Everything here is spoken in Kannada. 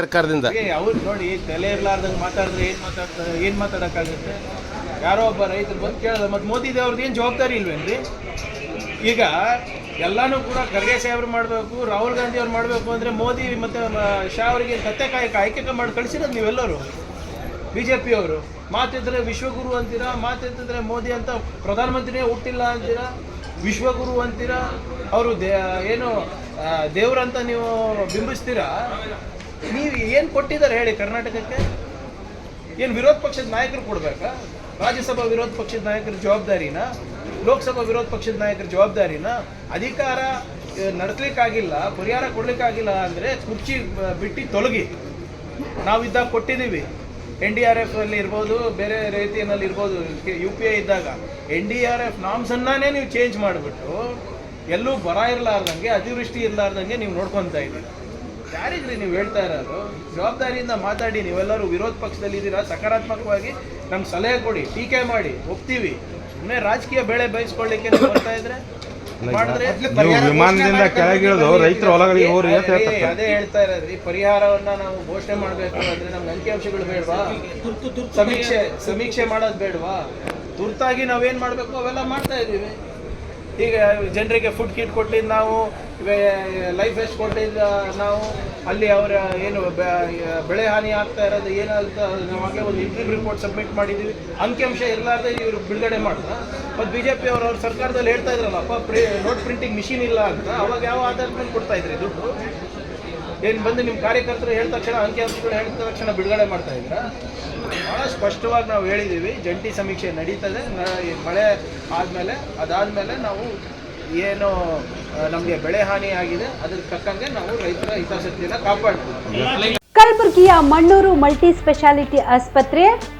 ಸರ್ಕಾರದಿಂದ. ಅವ್ರು ನೋಡಿ, ತಲೆ ಇರ್ಲಾರ್ದಂಗೆ ಮಾತಾಡಿದ್ರೆ ಏನು ಮಾತಾಡ್ತಾರೆ ಏನು ಮಾತಾಡೋಕ್ಕಾಗುತ್ತೆ? ಯಾರೋ ಒಬ್ಬ ರೈತರು ಬಂದು ಕೇಳಿದ, ಮತ್ತು ಮೋದಿ ಅವ್ರದ್ದು ಏನು ಜವಾಬ್ದಾರಿ ಇಲ್ವೇನ್ರಿ ಈಗ ಎಲ್ಲಾನು ಕೂಡ ಖರ್ಗೆ ಸಾಹೇಬ್ರು ಮಾಡಬೇಕು, ರಾಹುಲ್ ಗಾಂಧಿ ಅವ್ರು ಮಾಡಬೇಕು ಅಂದರೆ ಮೋದಿ ಮತ್ತು ಶಾ ಅವರಿಗೆ ಕತ್ತೆ ಕಾಯಕ ಆಯ್ಕೆ ಮಾಡಿ ಕಳಿಸಿರೋದು ನೀವೆಲ್ಲರೂ. ಬಿ ಜೆ ಪಿಯವರು ಮಾತಿದ್ರೆ ವಿಶ್ವಗುರು ಅಂತೀರಾ, ಮಾತಿದ್ರೆ ಮೋದಿ ಅಂತ ಪ್ರಧಾನಮಂತ್ರಿನೇ ಹುಟ್ಟಿಲ್ಲ ಅಂತೀರಾ, ವಿಶ್ವಗುರು ಅಂತೀರಾ, ಅವರು ದೇ ಏನು ದೇವ್ರಂತ ನೀವು ಬಿಂಬಿಸ್ತೀರಾ? ಏನು ಕೊಟ್ಟಿದ್ದಾರೆ ಹೇಳಿ ಕರ್ನಾಟಕಕ್ಕೆ? ಏನು ವಿರೋಧ ಪಕ್ಷದ ನಾಯಕರು ಕೊಡಬೇಕಾ? ರಾಜ್ಯಸಭಾ ವಿರೋಧ ಪಕ್ಷದ ನಾಯಕರ ಜವಾಬ್ದಾರಿನ? ಲೋಕಸಭಾ ವಿರೋಧ ಪಕ್ಷದ ನಾಯಕರ ಜವಾಬ್ದಾರಿನ? ಅಧಿಕಾರ ನಡೆಸ್ಲಿಕ್ಕಾಗಿಲ್ಲ, ಪರಿಹಾರ ಕೊಡ್ಲಿಕ್ಕಾಗಿಲ್ಲ ಅಂದರೆ ಕುರ್ಚಿ ಬಿಟ್ಟು ತೊಲಗಿ. ನಾವಿದ್ದಾಗ ಕೊಟ್ಟಿದ್ದೀವಿ. ಎನ್ ಡಿ ಆರ್ ಎಫ್ ಅಲ್ಲಿ ಇರ್ಬೋದು, ಬೇರೆ ರೀತಿಯಲ್ಲಿ ಇರ್ಬೋದು ಯು ಪಿ ಐ ಇದ್ದಾಗ. ಎನ್ ಡಿ ಆರ್ ಎಫ್ ನಾಮ್ಸನ್ನೇ ನೀವು ಚೇಂಜ್ ಮಾಡಿಬಿಟ್ಟು, ಎಲ್ಲೂ ಬರ ಇರಲಾರ್ದಂಗೆ, ಅತಿವೃಷ್ಟಿ ಇರಲಾರ್ದಂಗೆ ನೀವು ನೋಡ್ಕೊತಾ ಇದ್ದೀರಿ. ಯಾರಿಗ್ರಿ ನೀವು ಹೇಳ್ತಾ ಇರೋದು? ಜವಾಬ್ದಾರಿಯಿಂದ ಮಾತಾಡಿ ನೀವೆಲ್ಲರೂ ವಿರೋಧ ಪಕ್ಷದಲ್ಲಿ ಇದ್ದೀರಾ? ಸಕಾರಾತ್ಮಕವಾಗಿ ನಮ್ಗೆ ಸಲಹೆ ಕೊಡಿ ಟೀಕೆ ಮಾಡಿ ಒಪ್ತೀವಿ. ಸುಮ್ಮನೆ ರಾಜಕೀಯ ಬೆಳೆ ಬಯಸ್ಕೊಳ್ಳಿಕ್ಕೆ ಬರ್ತಾ ಇದ್ರೆ? ನೀವು ವಿಮಾನದಿಂದ ಕೆಳಗಿಳಿದು ರೈತರ ಹೊಲಗಳಿಗೆ ಹೋಗ್ರಿ ಅಂತ ಅದೇ- ಹೇಳ್ತಾರೆ. ಅದೇ ಹೇಳ್ತಾ ಇರೋದ್ರಿ. ಪರಿಹಾರವನ್ನ ನಾವು ಘೋಷಣೆ ಮಾಡಬೇಕು ಅಂದ್ರೆ ನಮ್ಗೆ ಅಂಕಿಅಂಶಗಳು ಬೇಡವಾ? ಸಮೀಕ್ಷೆ ಸಮೀಕ್ಷೆ ಮಾಡೋದು ಬೇಡವಾ? ತುರ್ತಾಗಿ ನಾವೇನ್ ಮಾಡಬೇಕು? ಅವೆಲ್ಲ ಮಾಡ್ತಾ ಇದೀವಿ ಈಗ ಜನರಿಗೆ ಫುಡ್ ಕಿಟ್ ಕೊಟ್ಟಿದ್ ನಾವು ಲೈಫ್ ವೆಸ್ಟ್ ಕೊಟ್ಟಿದ್ದ ನಾವು, ಅಲ್ಲಿ ಅವರ ಏನು ಬೆಳೆ ಹಾನಿ ಆಗ್ತಾ ಇರೋದು ಏನಂತ ನಾವು ಆಗಲೇ ಒಂದು ಇಂಟ್ರಿವ್ ರಿಪೋರ್ಟ್ ಸಬ್ಮಿಟ್ ಮಾಡಿದ್ದೀವಿ. ಅಂಕಿಅಂಶ ಇರಲಾರ್ದೆ ಇವರು ಬಿಡುಗಡೆ ಮಾಡ್ದ ಮತ್ತು ಬಿ ಜೆ ಪಿ ಅವರು, ಅವ್ರ ಸರ್ಕಾರದಲ್ಲಿ ಹೇಳ್ತಾ ಇದ್ರಲ್ಲಪ್ಪ ಪ್ರಿ ನೋಟ್ ಪ್ರಿಂಟಿಂಗ್ ಮಿಷಿನ್ ಇಲ್ಲ ಅಂತ, ಅವಾಗ ಯಾವ ಆಧಾರದ ಮೇಲೆ ಕೊಡ್ತಾ ಇದ್ರಿ ದುಡ್ಡು? ಏನು ಬಂದು ನಿಮ್ಮ ಕಾರ್ಯಕರ್ತರು ಹೇಳಿದ ತಕ್ಷಣ, ಅಂಕಿಅಂಶಗಳು ಹೇಳಿದ ತಕ್ಷಣ ಬಿಡುಗಡೆ ಮಾಡ್ತಾ ಇದ್ರ. ಭಾಳ ಸ್ಪಷ್ಟವಾಗಿ ನಾವು ಹೇಳಿದ್ದೀವಿ ಜಂಟಿ ಸಮೀಕ್ಷೆ ನಡೀತದೆ. ಮಳೆ ಆದಮೇಲೆ, ಅದಾದಮೇಲೆ ನಾವು ಏನು ನಮಗೆ ಬೆಳೆ ಹಾನಿ ಆಗಿದೆ ಅದಕ್ಕೆ ತಕ್ಕಂಗೆ ನಾವು ರೈತರ ಹಿತಾಸಕ್ತಿಯನ್ನು ಕಾಪಾಡ್ತೀವಿ. ಕಲಬುರಗಿಯ ಮಣ್ಣೂರು ಮಲ್ಟಿ ಸ್ಪೆಷಾಲಿಟಿ ಆಸ್ಪತ್ರೆ